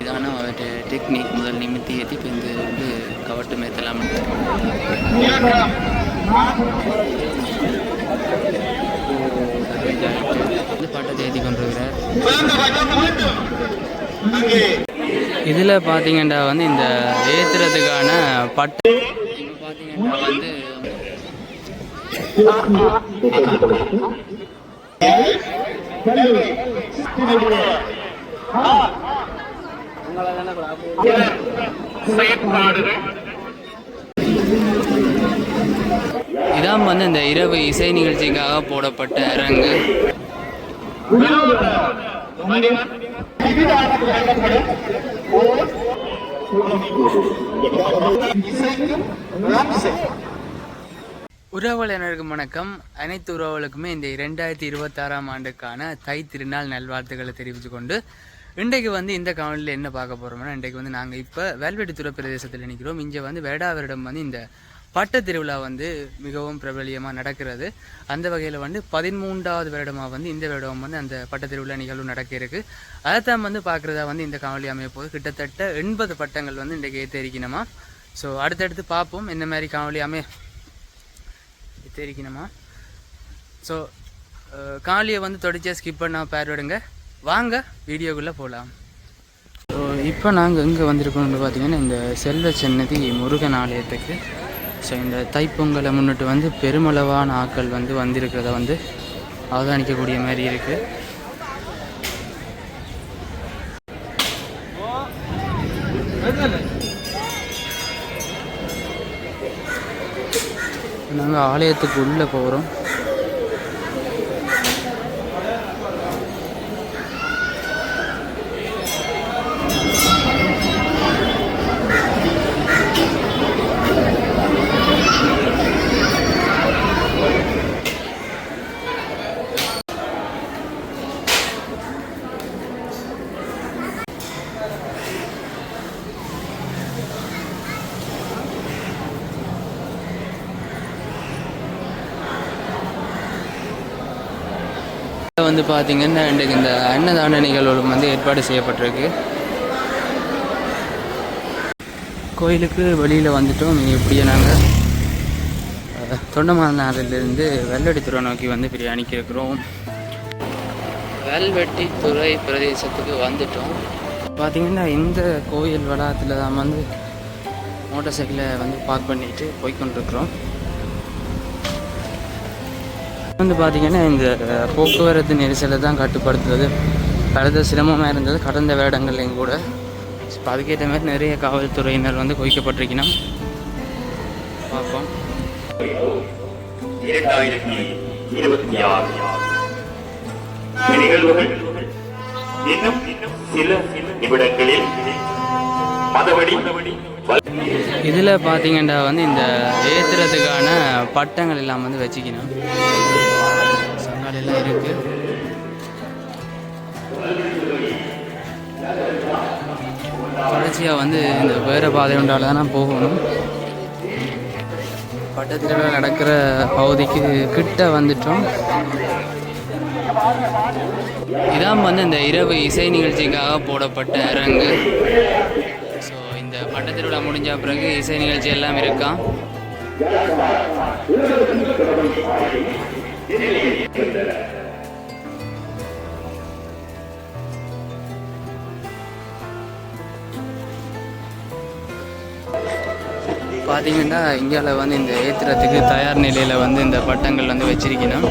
இதான அவர்கிட்ட டெக்னிக் முதல் நிமித்தி ஏற்றி இப்போ இந்த வந்து கவட்டு மேத்தலாம் பாட்டை ஏற்றி கொண்டிருக்கிறார் இதில் பார்த்தீங்கன்னா வந்து இந்த ஏற்றுறதுக்கான பட்டு பார்த்தீங்கன்னா வந்து இதான் வந்து இந்த இரவு இசை நிகழ்ச்சிக்காக போடப்பட்ட அரங்கு. உறவுகளினருக்கு வணக்கம். அனைத்து உறவுகளுக்குமே இந்த இரண்டாயிரத்தி இருபத்தாறாம் ஆண்டுக்கான தை திருநாள் நல்வாழ்த்துக்களை தெரிவித்து கொண்டு இன்றைக்கு வந்து இந்த காணொலியில் என்ன பார்க்க போகிறோம்னா இன்றைக்கு வந்து நாங்கள் இப்போ வேல்வெட்டித்துறை பிரதேசத்தில் நிற்கிறோம் இங்கே வந்து வேடாவரிடம் வந்து இந்த பட்ட திருவிழா வந்து மிகவும் பிரபலியமாக நடக்கிறது. அந்த வகையில் வந்து பதிமூன்றாவது வருடமாக வந்து இந்த வருடம் வந்து அந்த பட்ட திருவிழா நிகழ்வு நடக்க இருக்குது அதைத்தான் வந்து பார்க்குறதா வந்து இந்த காணொலி அமைய கிட்டத்தட்ட எண்பது பட்டங்கள் வந்து இன்றைக்கு ஏற்றிருக்கணுமா ஸோ அடுத்தடுத்து பார்ப்போம். என்ன மாதிரி காணொலி அமைய தெரிக்கணுமா ஸோ காலியை வந்து தொடர்ச்சியாக ஸ்கிப் பண்ண பார்வையிடுங்க வாங்க வீடியோக்குள்ளே போகலாம் ஸோ இப்போ நாங்கள் எங்கே வந்திருக்கோம்னு பார்த்தீங்கன்னா இந்த செல்வ சென்னதி முருகன் ஆலயத்துக்கு. ஸோ இந்த தைப்பொங்கலை முன்னிட்டு வந்து பெருமளவான ஆட்கள் வந்து வந்திருக்கிறத வந்து அவதானிக்கக்கூடிய மாதிரி இருக்குது நாங்கள் ஆலயத்துக்கு உள்ளே போகிறோம் வந்து பார்த்திங்கன்னா இன்றைக்கு இந்த அன்னதான நிகழ்வுகளும் வந்து ஏற்பாடு செய்யப்பட்டிருக்கு. கோயிலுக்கு வெளியில் வந்துட்டோம். இப்படியே நாங்கள் தொண்டமானாரிலிருந்து வெள்ளடித்துறை நோக்கி வந்து பிரியாணிக்கு இருக்கிறோம். வெல்வெட்டித்துறை பிரதேசத்துக்கு வந்துட்டோம். பார்த்தீங்கன்னா இந்த கோயில் வளாகத்தில் தான் வந்து மோட்டார் சைக்கிளை வந்து பார்க் பண்ணிட்டு போய்கொண்டிருக்கிறோம் வந்து பார்த்தீங்கன்னா இந்த போக்குவரத்து நெரிசலை தான் கட்டுப்படுத்துறது. கடந்த சிரமமாக இருந்தது கடந்த வேடங்கள்லையும் கூட. இப்போ அதுக்கேற்ற மாதிரி நிறைய காவல்துறையினர் வந்து குவிக்கப்பட்டிருக்கணும். பார்ப்போம். இரண்டாயிரத்தி இருபத்தி ஆறு நிகழ்வுகள் இன்னும் சில நிமிடங்களில் மதவடி இதில் பார்த்தீங்கன்னா வந்து இந்த ஏற்றுறதுக்கான பட்டங்கள் எல்லாம் வந்து வச்சுக்கணும். சங்கால் எல்லாம் இருக்கு. தொடர்ச்சியாக வந்து இந்த வேறு பாதை உண்டால தான் போகணும். பட்டத்தில் நடக்கிற பகுதிக்கு கிட்ட வந்துட்டோம். இதான் வந்து இந்த இரவு இசை நிகழ்ச்சிக்காக போடப்பட்ட அரங்கு. ஸோ இந்த பட்டத்திருவிழா முடிஞ்ச பிறகு இசை நிகழ்ச்சி எல்லாம் இருக்காம் பார்த்தீங்கன்னா இந்தியாவில் வந்து இந்த ஏற்றுறதுக்கு தயார் நிலையில் வந்து இந்த பட்டங்கள் வந்து வச்சிருக்கணும்.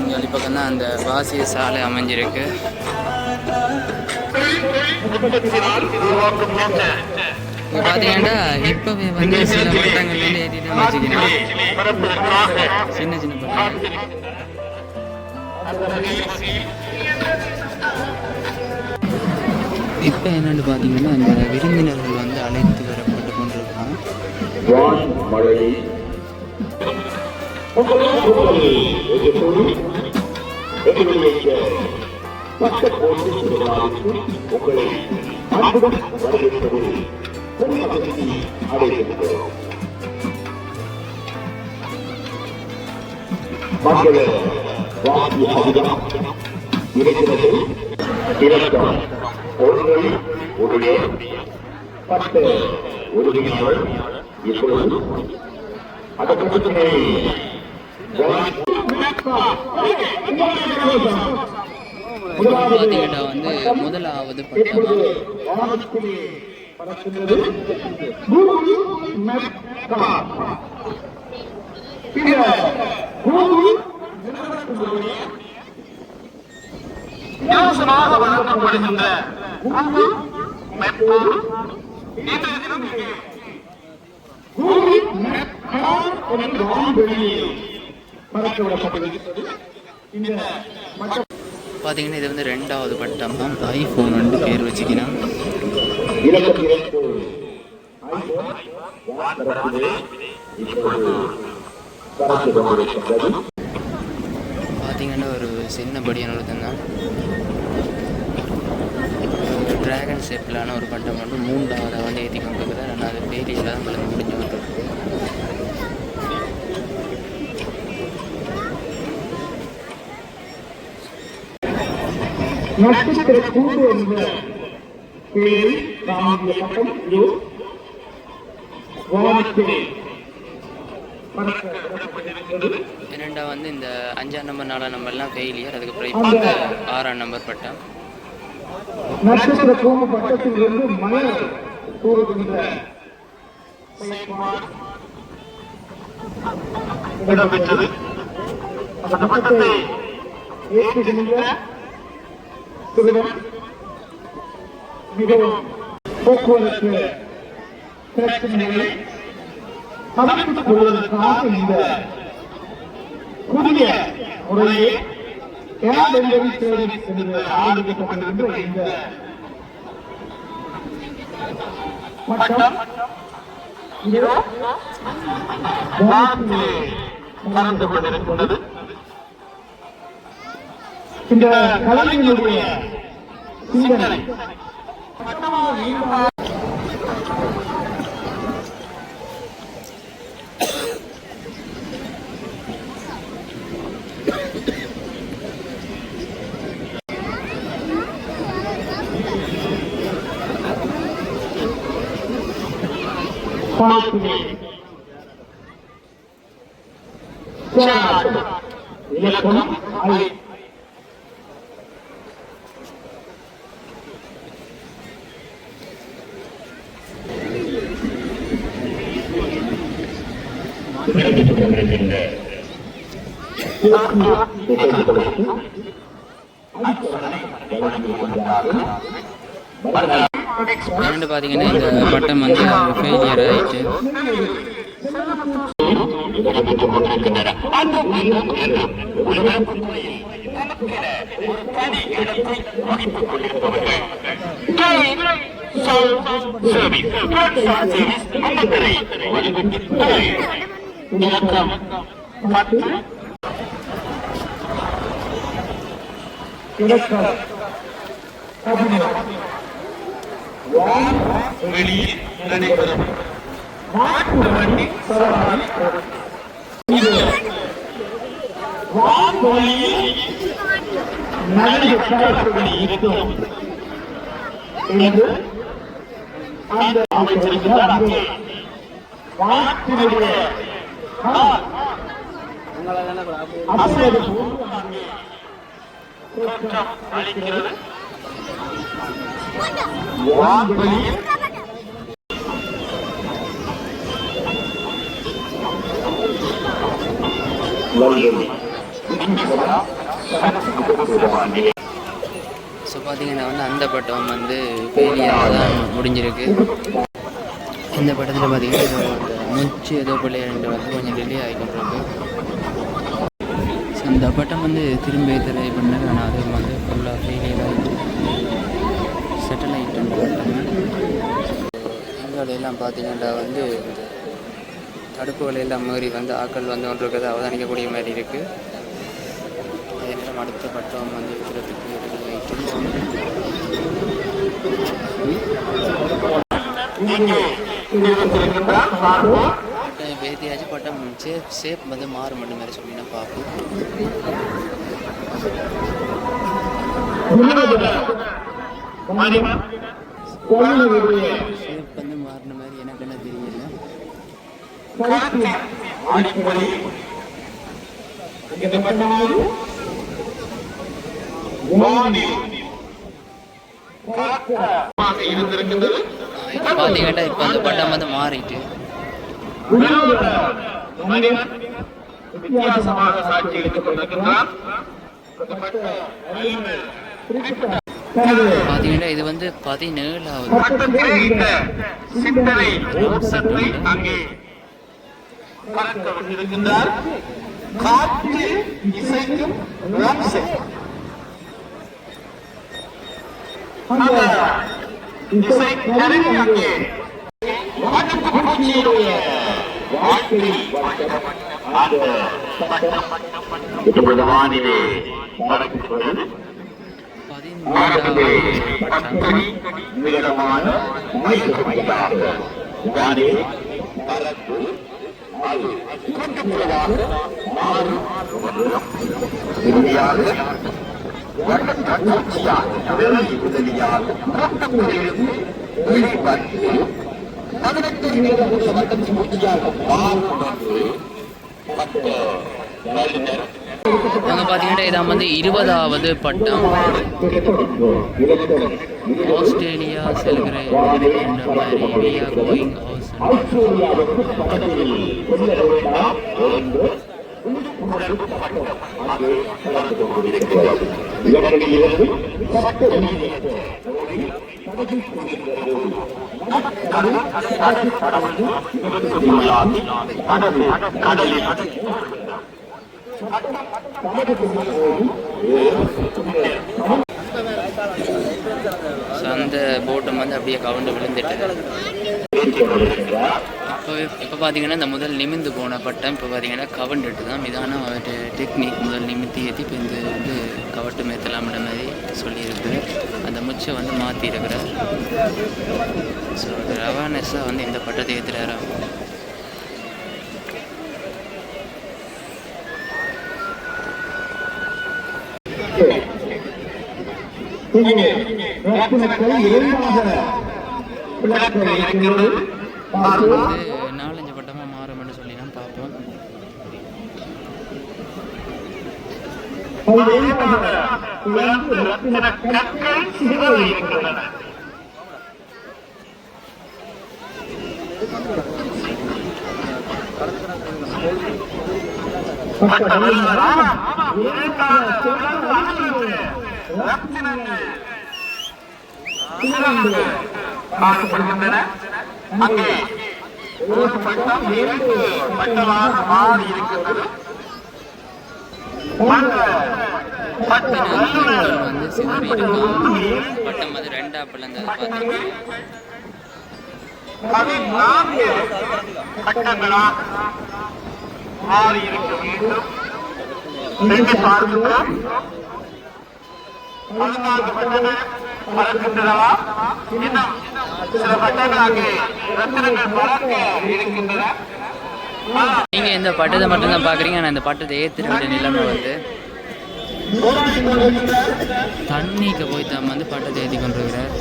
இங்கே பக்கம் தான் அந்த வாசிய சாலை அமைஞ்சிருக்கு. இப்போ பார்த்தீங்கன்னா இப்போவே வந்து சில பட்டங்கள் வந்து ஏற்றிட்டு வச்சுக்கணும் சின்ன சின்ன இப்போ என்னென்னு பார்த்தீங்கன்னா இந்த விருந்தினர்கள் வந்து அழைத்து வரப்பட்டு கொண்டிருக்காங்க உங்களை அன்புடன் வரவேற்பது பெருமகிழ்ச்சி அடைகின்றோம் மங்கள வாசி அதிகம் இருக்கிறது இலக்கம் ஒன்று உடைய இலவசமாக வழங்கப்படுகின்ற உப்பு பார்த்தீங்கன்னா இது வந்து ரெண்டாவது பட்டம். ஐஃபோன் வந்து பேர் வச்சுக்கிறேன் இப்பொழுது சின்ன படியான ஒருத்தன் ட்ராகன் ஷேப்பிலான ஒரு பட்டம் மட்டும் மூன்றாவதாக வந்து ஏற்றி கொண்டு இருக்கிறார் ஆனால் அது ஃபெயிலியர் தான் உங்களுக்கு முடிஞ்சு வந்துருக்கு நட்சத்திர கூட்டு என்ற பெயரில் தாங்கிய பட்டம் இது வானத்தில் பறக்க இரண்டா வந்து இந்த அஞ்சாம் நம்பர் நாலாம் நம்பர்லாம் ஃபெயிலியர் அதுக்கப்புறம் இப்போ இந்த ஆறாம் நம்பர் பட்டம். நட்சத்திர கூண்டு பட்டத்தில் இருந்து மலர் கூறுகின்ற இடம்பெற்றது. அந்த பட்டத்தை ஏற்றுகின்ற மிகவும் போக்குவரத்து பிரச்சனைகளை சமர்ப்பித்துக் கொள்வதற்காக இந்த புதிய முறையை ஏர் டெலிவரி சர்வீஸ் என்று ஆரம்பிக்கப்பட்டிருக்கின்ற இந்த பறந்து கொண்டிருக்கின்றது. இந்த கலைஞனுடைய சிந்தனை. पाँच चार लखनऊ आई Thank you. இரண்டு பார்த்தீங்கன்னா இந்த பட்டம் வந்து ஃபெயிலியர் ஆயிட்டு. இலக்கம் பத்து இலக்கம் பதினேழு வெளியில் நடைபெறும் மாட்டு வண்டி சவாரி இது வான்வழியில் நடந்து இருக்கும் என்று அந்த அமைச்சர் அங்கே வானத்தினுடைய தோற்றம் அளிக்கிறது. ஸோ பார்த்தீங்கன்னா வந்து அந்த பட்டம் வந்து ஃபெயிலியராக தான் முடிஞ்சிருக்கு. இந்த படத்தில் பார்த்தீங்கன்னா ஏதோ மூச்சு ஏதோ பிள்ளையாண்டு வந்து கொஞ்சம் டிலே ஆகிக்கிட்டு ஸோ அந்த பட்டம் வந்து திரும்பி ட்ரை பண்ணேன் ஆனால் அது வந்து ஃபுல்லாக ஃபெயிலியர் ஆகிட்டு செட்டலைட் அந்த பட்டம் எங்களோட எல்லாம் பார்த்தீங்கன்னா வந்து இந்த தடுப்புகள் எல்லாம் மீறி வந்து ஆக்கள் வந்து ஒன்று இருக்கிறத அவதானிக்கக்கூடிய மாதிரி இருக்குது அதெல்லாம் அடுத்த பட்டம் வந்து இருக்கிறதுக்கு பட்டம் பேத்தியாச்சு பட்டம் வந்து மாறும் மட்டும் மாதிரி சொன்னீங்கன்னா பார்ப்போம். வந்து மாறின மாதிரி எனக்கு என்ன தெரியல இருந்திருக்கின்றது. இப்போ பட்டம் வந்து மாறிட்டு. வித்தியாசமாக சாட்சி அளித்துக் கொண்டிருக்கின்றான். பார்த்தீங்கன்னா இது வந்து பதினேழாவது. விட்டிருக்கின்றார் காற்று இசைக்கும் இசை கருவி அங்கே அந்த பட்டம் வானிலே பறக்கிறது ஆரம்பத்திலே பத்தடி நீளமான மையமாக வானே பறப்பு அது கூட்டுப்புறமாக மாறும் வண்ணம் இறுதியாக வண்ணத்தாட்சியாக விலை உதவியாக கூட்டுக்குள்ளிருந்து வெளிவந்து பதினெட்டு நிமிடமுள்ள வட்டத்தில் பூச்சியாக மாறும் என்று வல்லுநர் அங்கே பார்த்தீங்கன்னா இதான் வந்து இருபதாவது பட்டம். ஆஸ்திரேலியா செல்கிற என்ற மாதிரி கடலில் அந்த போட்டம் வந்து அப்படியே கவுண்டு விழுந்துட்டு. இப்போ இப்போ பார்த்தீங்கன்னா இந்த முதல் நிமிந்து போன பட்டம் இப்போ பார்த்தீங்கன்னா கவண்டுட்டு தான். இதான டெக்னிக் முதல் நிமித்தி ஏற்றி இப்போ இந்த வந்து கவட்டு மேத்தலாம்ன்ற மாதிரி சொல்லியிருக்கு. அந்த முச்சை வந்து மாற்றி இருக்கிறார் ஸோ ஒரு அவேர்னஸாக வந்து இந்த பட்டத்தை ஏற்றுறாரு நாலஞ்சு பட்டமாக மாறும்னு சொல்லி தான் பார்ப்போம் பதினைந்தாக பிளந்து அங்கே ஒரு பட்டம் இரண்டு பட்டமாக மாறி இருக்கின்றது பட்டம் வந்து சிதறி பட்டம் வந்து ரெண்டா பிளந்தது பார்த்தீங்கன்னா மாறி இருக்க வேண்டும் பார்க்கிறோம் பதினான்கு பட்டங்கள் பறக்கின்றனவா இன்னும் சில பட்டங்கள் ரத்தினங்கள் பறக்க இருக்கின்றன நீங்க இந்த பட்டத்தை மட்டும்தான் பாக்குறீங்க நான் இந்த பட்டத்தை ஏற்றுற நிலைமை வந்து தண்ணிக்கு போய் தான் வந்து பட்டத்தை ஏத்தி கொண்டிருக்கிறார்.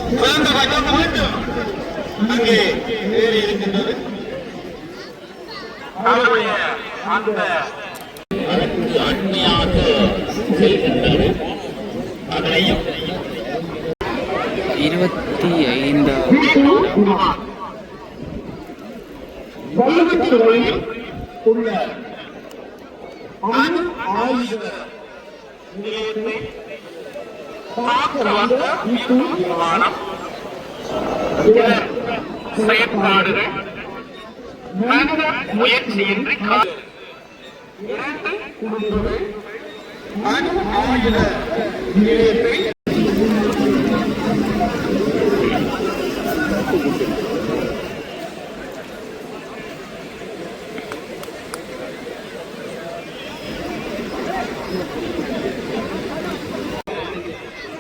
அந்த அண்மையாக செல்கின்றது இருபத்தி ஐந்தாவது வல்லுநத்துறையில் உள்ள அணு ஆயுத நிலையத்தை இதன் செயற்பாடுகள் மனித முயற்சியின்றி இரண்டு ஆயுத நிலையத்தை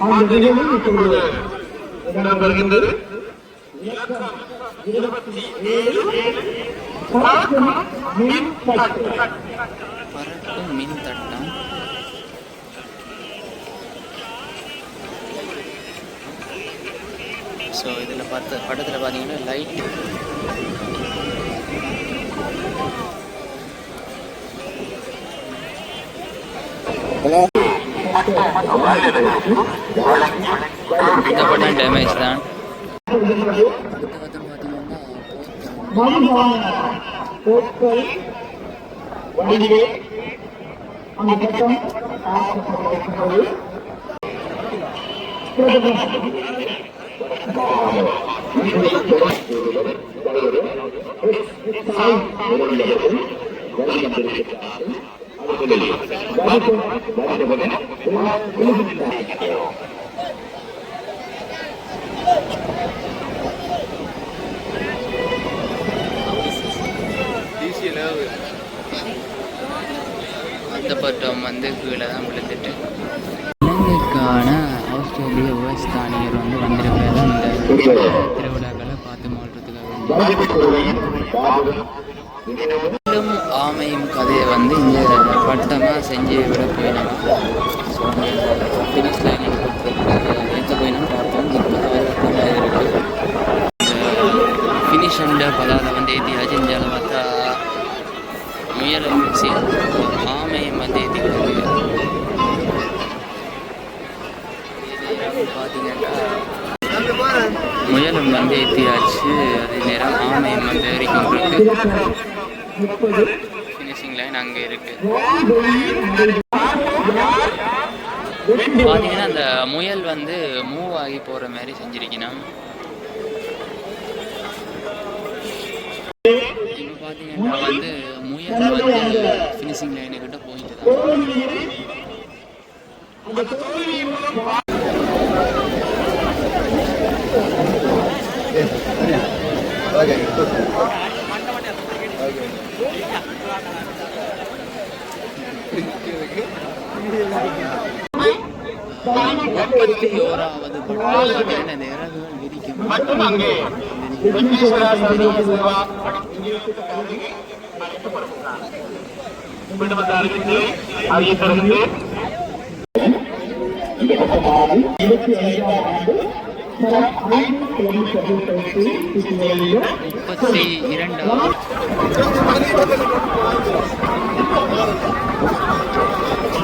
அந்த நிகழ்வு இப்பொழுது இடம்பெறுகின்றது இருபத்தி ஏழு. பறக்கும் மின் தட்டம் ஸோ இதில் பார்த்த படத்தில் பார்த்தீங்கன்னா லைட் இந்த படம் டேமேஜ் தான் அந்த பட்டம் அந்த பட்டம் வந்து கீழே தான் விழுந்துட்டு. இலங்கைக்கான திருவிழாக்களை பார்த்து மாற்றுறதுக்காக மீண்டும் ஆமையும் கதையை வந்து இந்த பட்டமாக செஞ்சு விட போயினாங்க. ஃபினிஷ் லைன் பார்த்தோம். ஃபினிஷ் வந்து ஏற்றியாச்சு இந்த பார்த்தா முயலை ஆமையும் வந்து ஏற்றிக்கிறது பார்த்தீங்கன்னா முயலும் வந்து எத்தியாச்சு அதே நேரம் ஆமையும் வந்து ஏறிக்கொண்டிருக்கு ஃபினிஷிங் லைன் அங்கே இருக்கு பார்த்தீங்கன்னா அந்த முயல் வந்து மூவ் ஆகி போகிற மாதிரி செஞ்சிருக்கணும் இப்போ பார்த்தீங்கன்னா வந்து முயல் வந்து ஃபினிஷிங் லைனு கிட்ட போயிட்டு தான் முப்பத்தி ஓராவது பட்டம் அந்த இறகுகள் விரிக்கும் மற்றும் அங்கே வெங்கடேஸ்வரா இருபத்தி ஐந்தாம் ஆண்டு முப்பத்தி இரண்டாவது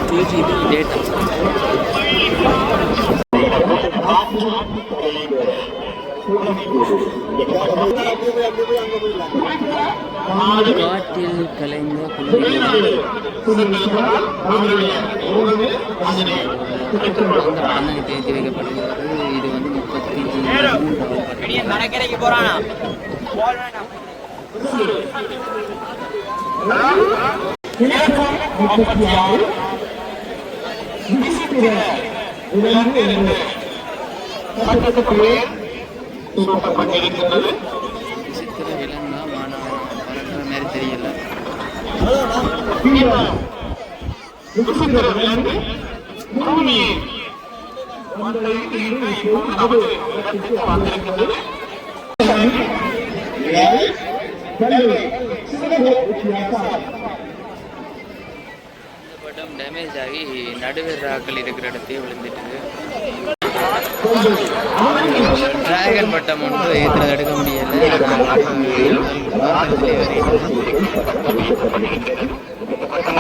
டூ ஜிபி டேட்டா காட்டில் கலைந்த குழந்தைகள் தேர்த்தி வைக்கப்பட்டுள்ளது இது வந்து முப்பத்தி மூன்றாவது முப்பத்தி ஆறு விசித்திர விலங்கு சூட்டப்பட்டிருக்கின்றது சித்திர விலங்கா மாணவ மாதிரி தெரியல விசித்திர விலங்கு பூமியை படம் டேமேஜ் ஆகி நடுவர் ராக்கள் இருக்கிற இடத்தையே விழுந்துட்டு. டிராகன் பட்டம் ஒன்று ஏற்றுறது எடுக்க முடியல.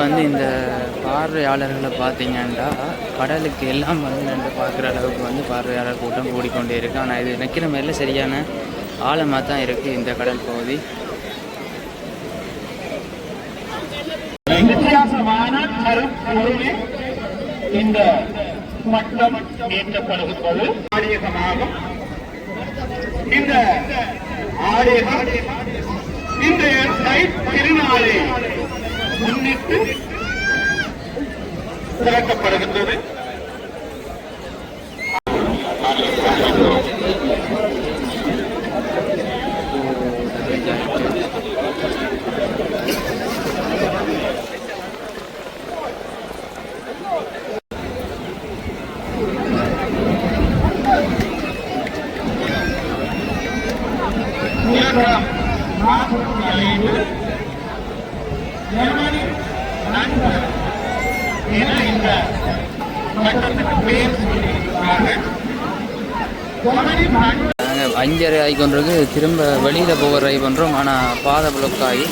வந்து இந்த பார்வையாளர்களை பார்த்தீங்கன்னா கடலுக்கு எல்லாம் வந்து நின்று பார்க்குற அளவுக்கு வந்து பார்வையாளர் கூட்டம் கூடிக்கொண்டே இருக்கு. ஆனால் இது நிற்கிற மாதிரில சரியான ஆழமாக தான் இருக்குது இந்த கடல் பகுதி. வித்தியாசமான இந்த மட்டம் ஏற்றப்படுகின்றது. இந்த ஆடியகம் இந்த தைத் திருநாளை முன்னிட்டு திறக்கப்படுகின்றது. அஞ்சரை ஆகி கொண்டிருக்கு திரும்ப வெளியில் போக ட்ரை பண்ணுறோம் ஆனால் பாதை பிளாக் ஆகி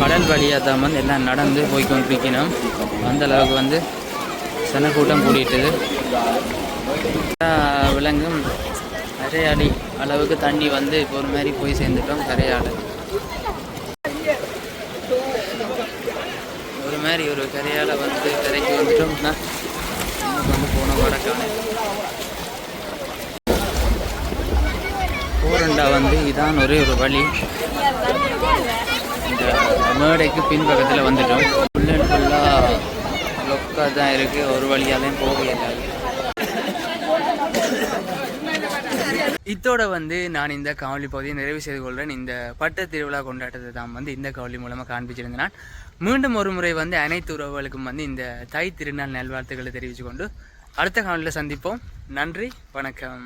கடல் வழியாக தான் வந்து எல்லாம் நடந்து போய் கொண்டிருக்கணும் அந்த அளவுக்கு வந்து சன கூட்டம் கூடிட்டுது விலங்கும் கரையாடி அளவுக்கு தண்ணி வந்து இப்போ ஒரு மாதிரி போய் சேர்ந்துட்டோம் கரையாடு. ஒரு மாதிரி ஒரு கரையால் வந்து கரைக்கு வந்துட்டோம்னா இன்னும் வந்து போன வடக்கான. போரண்டா வந்து இதான் ஒரே ஒரு வழி. இந்த மேடைக்கு பின்பக்கத்தில் வந்துட்டோம். ஃபுல் அண்ட் ஃபுல்லாக லொக்காக தான் இருக்குது ஒரு வழியாலையும் போக இயலாது இத்தோட வந்து நான் இந்த காவலி பகுதியை நிறைவு செய்து கொள்கிறேன் இந்த பட்ட திருவிழா கொண்டாட்டத்தை தான் வந்து இந்த காவலி மூலமாக காண்பிச்சிருந்தேன் நான். மீண்டும் ஒரு முறை வந்து அனைத்து உறவுகளுக்கும் வந்து இந்த தை திருநாள் நல்வாழ்த்துக்களை தெரிவித்துக்கொண்டு அடுத்த காணொலியில் சந்திப்போம். நன்றி வணக்கம்.